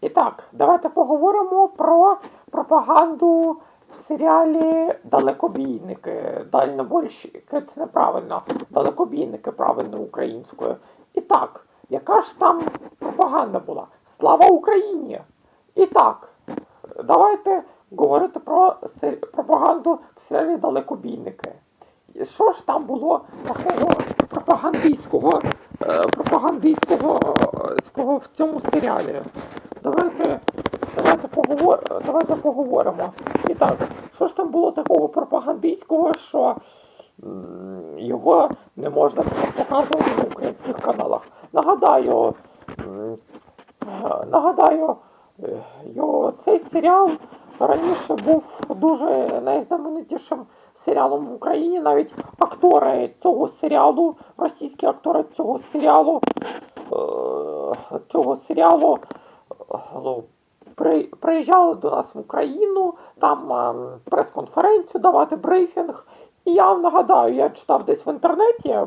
І так, давайте поговоримо про пропаганду в серіалі Далекобійники. Дальнобойщики. Це неправильно. Далекобійники правильно українською. І так, яка ж там пропаганда була? Слава Україні! І так, давайте говорити про пропаганду в серіалі Далекобійники. Що ж там було такого пропагандистського, е, пропагандистського е, в цьому серіалі? Давайте, давайте, поговор, давайте поговоримо. І так, що ж там було такого пропагандистського, що його не можна показувати на українських каналах? Нагадаю, нагадаю, е, його, цей серіал раніше був дуже найзнаменитішим серіалом в Україні. Навіть актори цього серіалу, російські актори цього серіалу, е, цього серіалу приїжджали до нас в Україну, там е, прес-конференцію давати брифінг. І я вам нагадаю, я читав десь в інтернеті,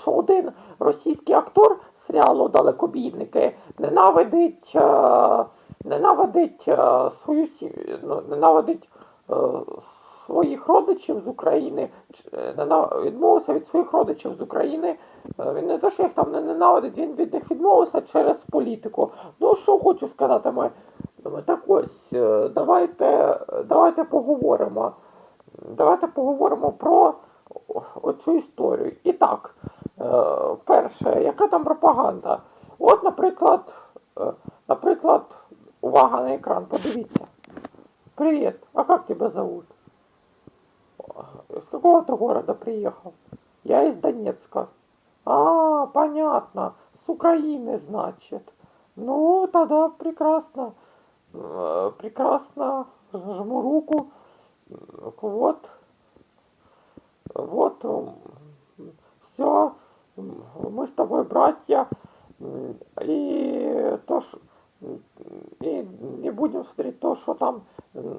що один російський актор серіалу Далекобійники ненавидить, е, ненавидить е, свою сім'ю, ну, ненавидить своїх родичів з України, е, відмовився від своїх родичів з України. Е, Він не те, що їх там не ненавидить, він від них відмовився через політику. Ну що хочу сказати, ми, так ось, е, давайте, давайте поговоримо. Давайте поговоримо про оцю історію. І так, перше, яка там пропаганда? От, наприклад, наприклад, увага на екран, подивіться. Привет, а как тебя зовут? С какого ты города приехал? Я из Донецка. А, понятно. С Украины, значит. Ну, тогда прекрасно. Э, Прекрасно. Жму руку. Вот. Вот. Все. Мы с тобой братья. И то, и не будем смотреть то, что там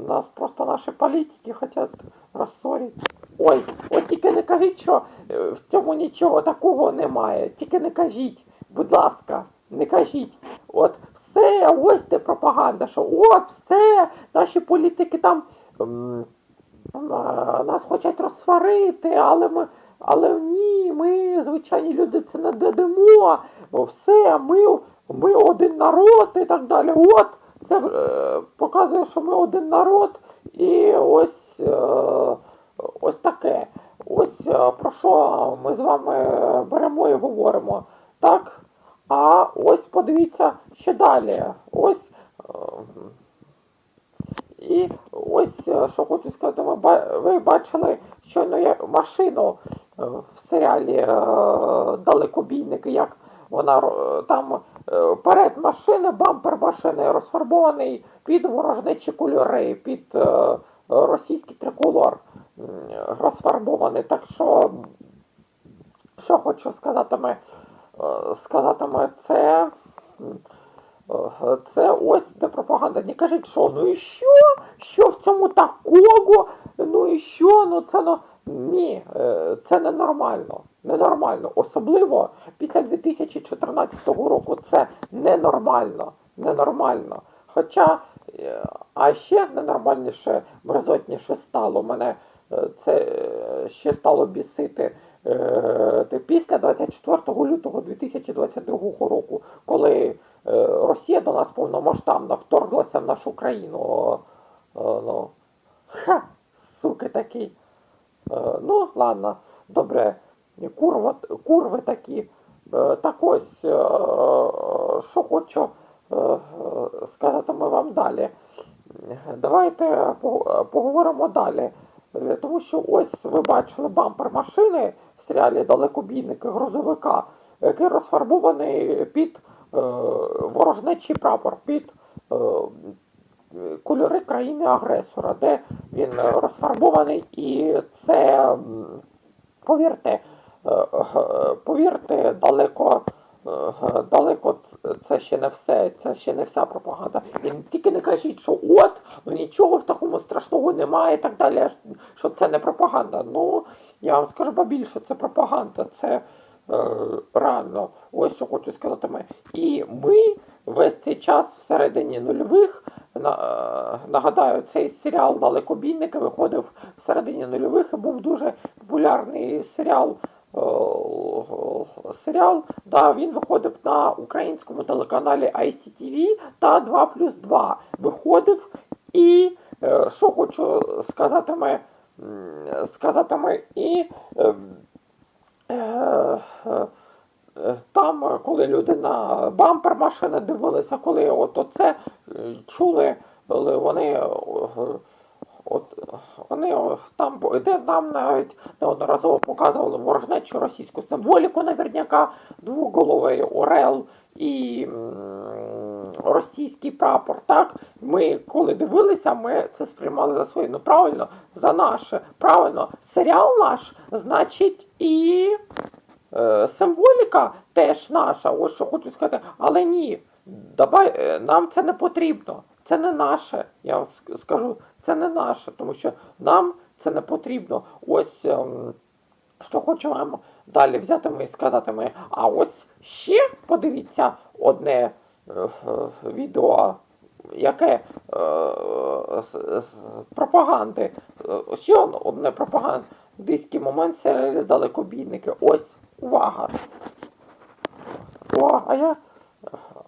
нас просто наші політики хотять розсорити. Ой, от тільки не кажіть, що е, в цьому нічого такого немає. Тільки не кажіть, будь ласка, не кажіть. От все, ось де пропаганда, що от все, наші політики там нас хочуть розсварити, але ми. Але ні, ми, звичайні люди, це не дадимо. Бо все, ми, ми один народ і так далі. От це е, показує, що ми один народ, і ось, е, ось таке. Ось е, про що ми з вами беремо і говоримо. Так? А ось подивіться ще далі. Ось. е, і ось е, що хочу сказати, ви, ба- ви бачили щойно машину в серіалі Далекобійники, як вона там перед машини, бампер машини розфарбований під ворожнечі кольори, під е, російський триколор розфарбований. Так що, що хочу сказати, ми, е, сказати ми, це. Е, Це ось де пропаганда. Не кажіть, що ну і що? Що в цьому такого? Ну і що? Ну це ну ні, е, це ненормально. Ненормально. Особливо 2014 року це ненормально. Ненормально. Хоча, е, а ще ненормальніше, мерзотніше стало мене е, це е, ще стало бісити після 24 лютого 2022 року, коли Росія до нас повномасштабно вторглася в нашу країну. Ну, ха, суки такі. Ну, ладно, добре. Курва, курви такі. Е, Так ось, е, що хочу е, сказати ми вам далі. Давайте поговоримо далі. Тому що ось ви бачили бампер машини в серіалі Далекобійники грузовика, який розфарбований під ворожнечий прапор, під кольори країни-агресора, де він розфарбований, і це, повірте, повірте, далеко. е, Далеко це ще не все, це ще не вся пропаганда. І тільки не кажіть, що от, ну нічого в такому страшного немає і так далі, що це не пропаганда. Ну, я вам скажу побільше, це пропаганда, це е, реально, ось що хочу сказати ми. І ми весь цей час всередині нульових. На, е, нагадаю, цей серіал Далекобійники виходив в середині нульових і був дуже популярний серіал. Е, Серіал, да, він виходив на українському телеканалі ICTV та 2 плюс 2 виходив. І е, що хочу сказати ми, сказати ми і е, там, коли люди на бампер машини дивилися, коли от оце чули, вони. От вони там, де нам навіть неодноразово показували ворожнечу російську символіку наверняка, двоголовий орел і російський прапор. Так, ми коли дивилися, ми це сприймали за своє. Ну правильно, за наше, правильно, серіал наш, значить, і е, символіка теж наша. Ось що хочу сказати, але ні, давай е, нам це не потрібно. Це не наше, я вам скажу, це не наше, тому що нам це не потрібно. Ось ем, що хочу вам далі взяти ми і сказати ми. А ось ще подивіться одне е, відео, яке е, з, з пропаганди. Е, Ще одне пропагандистський момент серед далекобійники. Ось, увага. О, а я.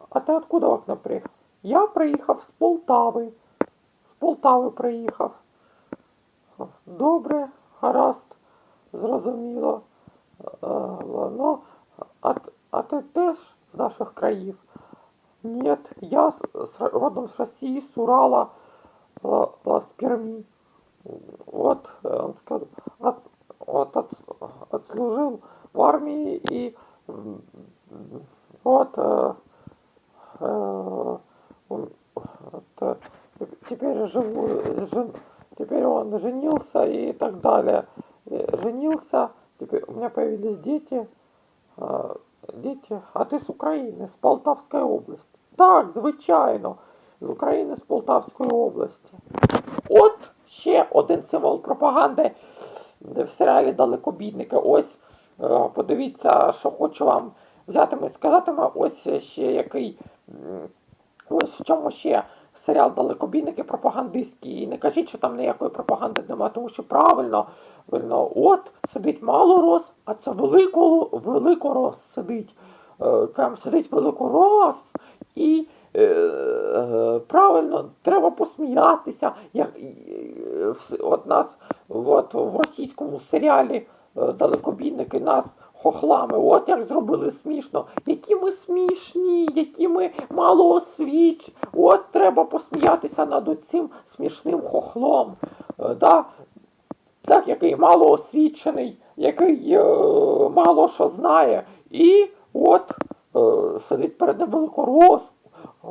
А ти откуда окна приїхав? Я приїхав з Полтави. З Полтави приїхав. Добре, гаразд, зрозуміло. Е, Ну, а, т- а ти теж з наших країв? Ні, я з- з- родом з Росії, з Урала, ла- ла- з Перми. Вот, э, он сказал, от, вот от, отслужил в армии и м, вот э, э, он, вот, э, теперь живу, жен- теперь он женился и так далее. Э, Женился, теперь у меня появились дети, э, дети, а ты с Украины, з Полтавської області. Так, звичайно, з України, з Полтавської області. От ще один символ пропаганди в серіалі Далекобійники. Ось е, подивіться, що хочу вам взяти і сказати. Ось ще який. м, Ось в чому ще серіал Далекобійники пропагандистський. І не кажіть, що там ніякої пропаганди немає, тому що правильно, правильно, от сидить малорос, а це велико, великорос сидить. Е, Прям сидить великорос і. е, е, Правильно, треба посміятися. Як, е, от нас от, в російському серіалі е, далекобійники нас хохлами, от як зробили смішно. Які ми смішні, які ми малоосвіч. От треба посміятися над цим смішним хохлом. Е, Да? Так, який малоосвічений, який е, мало що знає. І от е, сидить перед ним великорос,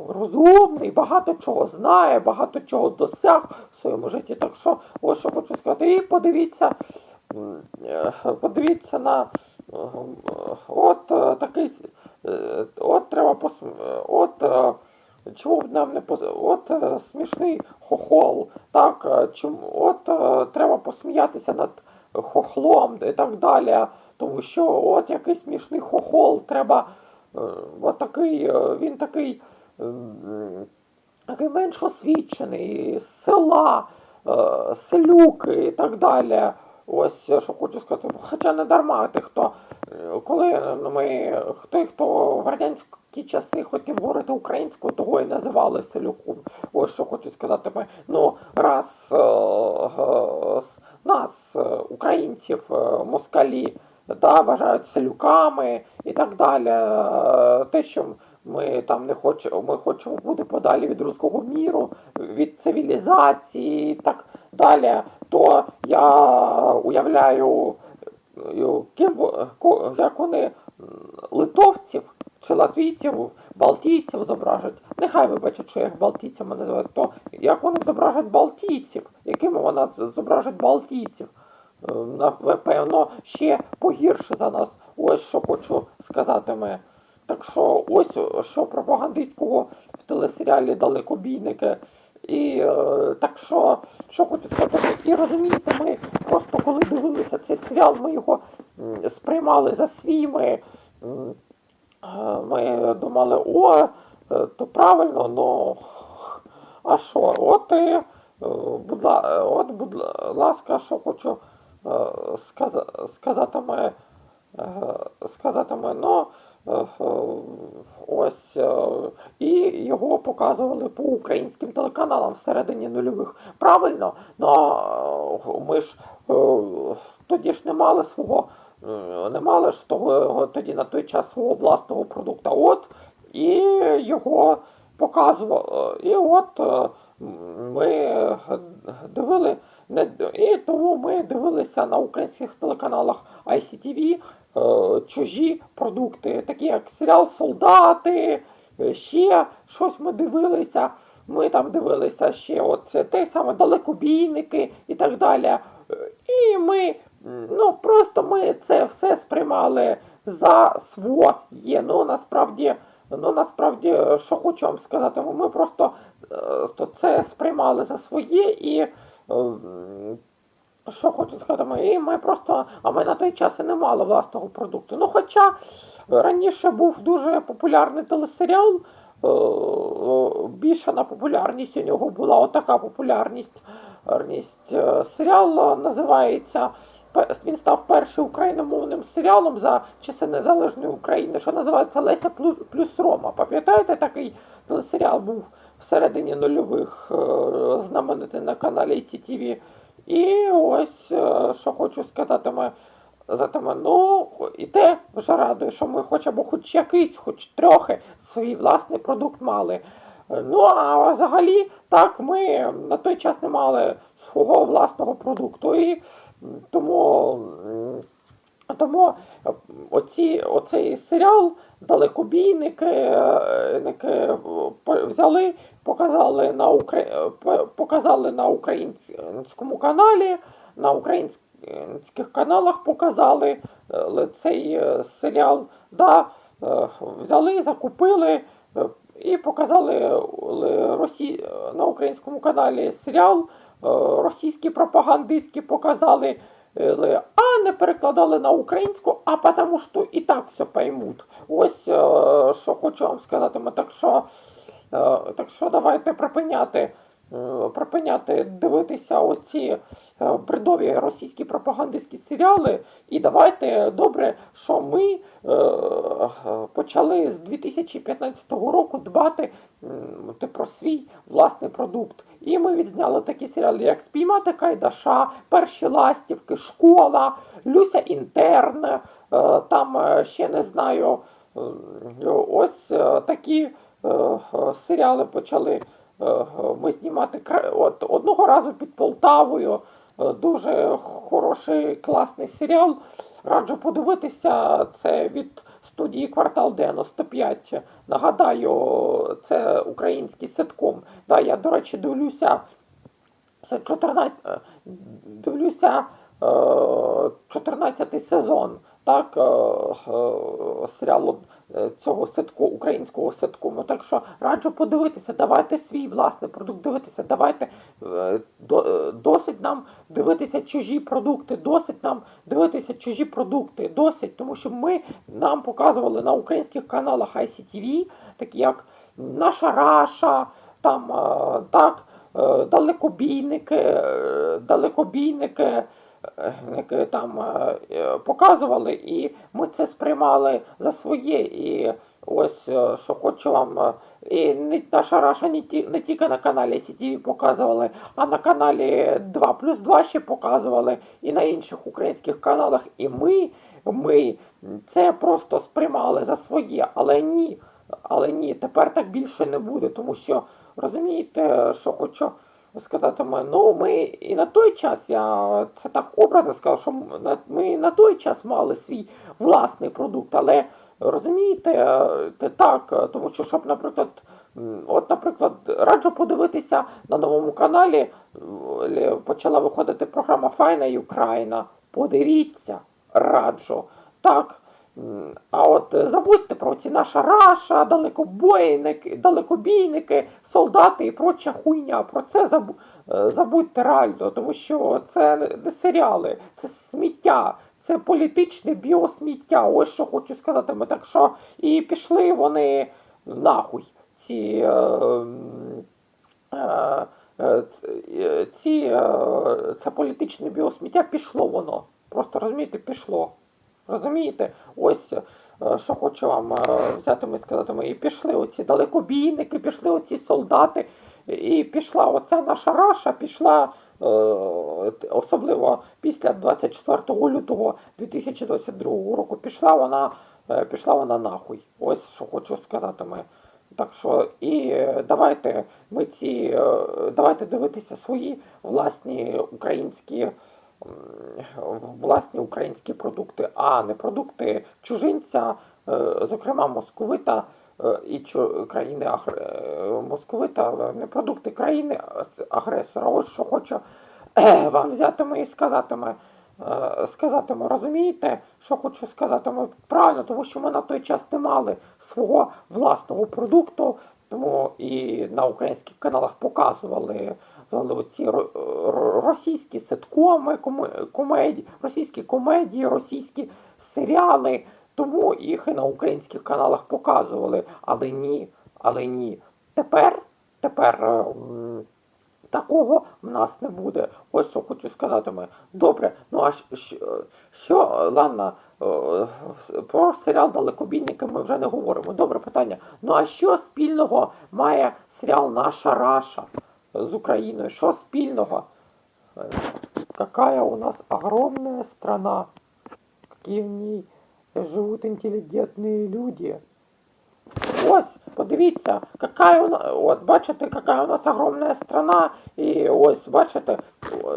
розумний, багато чого знає, багато чого досяг в своєму житті. Так що, ось що хочу сказати. І подивіться, е, подивіться на от е, такий, е, от треба пос... е, от е, чому б нам не пос... от е, смішний хохол, так, е, чому от е, треба посміятися над хохлом і так далі. Тому що от який смішний хохол, треба е, от такий, е, він такий, такий менш освічений, села, е, селюки і так далі. Ось е, що хочу сказати. Хоча не дарма тих, хто е, коли ми хто, хто в радянські часи хотів говорити українською, того і називали селюком. Ось що хочу сказати. Ми, ну, раз е, е, нас, е, українців, е, москалі, да, вважають селюками і так далі. Е, Те, що ми там не хочемо, ми хочемо бути подалі від руського міру, від цивілізації і так далі, то я уявляю, е, ким, як вони литовців чи латвійців, балтійців зображать. Нехай вибачать, що їх балтійцями називають, то як вони зображать балтійців, якими вона зображать балтійців. Е, Напевно, ще погірше за нас. Ось що хочу сказати ми. Так що ось що пропагандистського в телесеріалі Далекобійники. І е, так що, що хочу сказати, і розумієте, ми просто коли дивилися цей серіал, ми його сприймали за свій. Ми, е, ми думали, о, е, то правильно, ну. А що? От і, е, будь, от, будь ласка, що хочу е, сказа- сказати ми, сказати ми, ну, ось, е, і його показували по українським телеканалам всередині нульових. Правильно? Ну, ми ж е, тоді ж не мали свого, е, не мали ж того тоді на той час свого власного продукту. От і його показували. І от е, ми дивили, і тому ми дивилися на українських телеканалах ICTV е, чужі продукти, такі як серіал Солдати, е, ще щось ми дивилися. Ми там дивилися ще от те саме далекобійники і так далі. Е, І ми, ну просто ми це все сприймали за своє. Ну насправді, ну насправді, що хочу вам сказати, ми просто е, то це сприймали за своє і. Що хочу сказати, ми, ми просто, а ми на той час і не мали власного продукту. Ну, хоча раніше був дуже популярний телесеріал, е, більша на популярність у нього була отака популярність. Е, Серіал е, називається. Він став першим україномовним серіалом за часи незалежної України, що називається Леся плюс, Рома. Пам'ятаєте, такий телесеріал був всередині нульових, е, знаменитий на каналі CTV. І ось е, що хочу сказати, ми Затиме, ну, і те вже радує, що ми хоч або хоч якийсь, хоч трохи свій власний продукт мали. Ну, а взагалі, так, ми на той час не мали свого власного продукту. І тому, тому оці, оцей серіал далекобійники е, ники, е, взяли, показали на, Укра... е, показали на українському каналі, на українських каналах показали е, цей е, серіал. Да, е, взяли, закупили е, і показали е, Росі... на українському каналі серіал. е, Російські пропагандистські показали, е, а не перекладали на українську, а тому що і так все поймуть. Ось е, що хочу вам сказати. Ми так що, е, так що давайте припиняти. Е, Припиняти дивитися оці е, бредові російські пропагандистські серіали. І давайте добре, що ми е, почали з 2015 року дбати ти про свій власний продукт. І ми відзняли такі серіали, як Спіймати Кайдаша, Перші ластівки, Школа, Люся Інтерн. Там ще не знаю. Ось такі серіали почали ми знімати от одного разу під Полтавою. Е, Дуже хороший класний серіал. Раджу подивитися. Це від студії Квартал 95. Нагадаю, це український ситком. Да, я, до речі, дивлюся. Це 14, е, дивлюся е, 14 сезон так, е, е, серіалу е, цього ситку, українського ситкому. Так що раджу подивитися, давайте свій власний продукт дивитися, давайте е, е, досить нам дивитися чужі продукти, досить нам дивитися чужі продукти, досить, тому що ми нам показували на українських каналах ICTV, такі як Наша Раша, там е, так, е, далекобійники, е, далекобійники. Е, які там е, е, показували, і ми це сприймали за своє. І ось що хочу вам. І наша Раша не, ті, не тільки на каналі CTV показували, а на каналі 2 плюс 2 ще показували, і на інших українських каналах. І ми, ми це просто сприймали за своє, але ні. Але ні, тепер так більше не буде, тому що розумієте, що хочу сказати ми, ну ми і на той час, я це так образно сказав, що ми і на той час мали свій власний продукт, але розумієте, е, те так, е, тому що щоб, наприклад, от, наприклад, раджу подивитися на новому каналі, е, почала виходити програма Файна Україна. Подивіться, раджу. Так. А от е, забудьте про ці наша раша, далекобойники, далекобійники, солдати і проча хуйня. Про це е, забудьте реально, тому що це не- серіали, це сміття, це політичне біосміття. Ось що хочу сказати. Ми так що і пішли вони нахуй. ці, е, е, ці, це політичне біосміття пішло воно. Просто розумієте, пішло. Розумієте? Ось е, що хочу вам е, взяти ми сказати. Ми і пішли оці далекобійники, пішли оці солдати, і пішла оця наша раша, пішла е, особливо після 24 лютого 2022 року. Пішла вона, пішла вона нахуй. Ось що хочу сказати ми. Так що і давайте ми ці, давайте дивитися свої власні українські власні українські продукти, а не продукти чужинця, е, зокрема московита е, і країни е, московита, не продукти країни агресора. Ось що хочу вам взятиме і сказатиме. Сказатиме, розумієте, що хочу сказати? Правильно, тому що ми на той час не мали свого власного продукту, тому і на українських каналах показували показували оці ро- ро- російські ситкоми, комедії, російські комедії, російські серіали. Тому їх і на українських каналах показували. Але ні, але ні. Тепер, тепер. е, Такого в нас не буде. Ось що хочу сказати ми. Добре, ну а що, що ладно, е, про серіал Далекобійники ми вже не говоримо. Добре питання. Ну а що спільного має серіал Наша Раша з Україною? Що спільного? Е, Какая у нас огромная страна, какие в ней живут интеллигентные люди. Ось, подивіться, какая у нас, от, бачите, какая у нас огромна страна, і ось, бачите,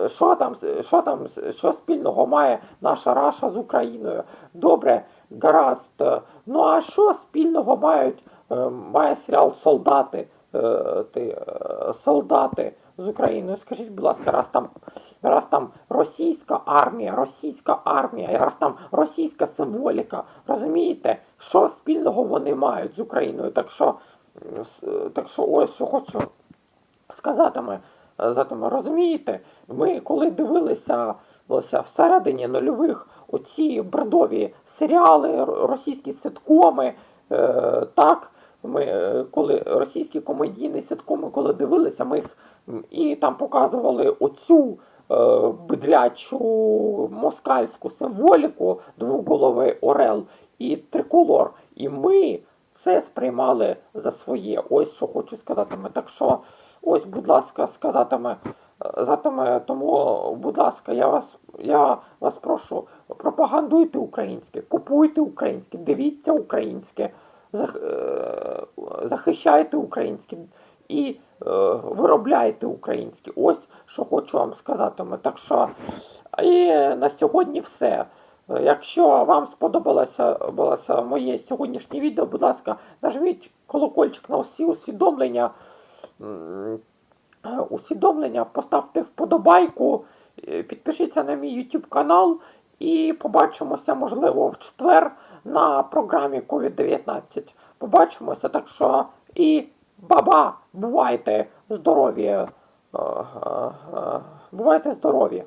що там, що там, що спільного має наша Раша з Україною. Добре, гаразд. Ну а що спільного мають, е, має серіал Солдати, ти, е, солдати з Україною? Скажіть, будь ласка, раз там, раз там російська армія, російська армія, раз там російська символіка, розумієте, що спільного вони мають з Україною? Так що, так що ось що хочу сказати ми, е, розумієте, ми коли дивилися ось, всередині нульових оці бредові серіали, російські ситкоми, е, так, ми, е, коли російські комедійні ситкоми, коли дивилися, ми їх і там показували оцю е, бидлячу москальську символіку, двоголовий орел і триколор. І ми це сприймали за своє. Ось що хочу сказати. Ми так що, ось, будь ласка, сказатиме, е, затиме, тому, будь ласка, я вас, я вас прошу, пропагандуйте українське, купуйте українське, дивіться українське, захищайте українське і е, виробляйте українське. Ось що хочу вам сказати. Так що і на сьогодні все. Е, Якщо вам сподобалося моє сьогоднішнє відео, будь ласка, нажміть колокольчик на усі усвідомлення. Е, Усвідомлення, поставте вподобайку, е, підпишіться на мій YouTube канал і побачимося, можливо, в четвер на програмі COVID-19. Побачимося, так що і баба, бувайте здорові. Е, е, е, Бувайте здорові.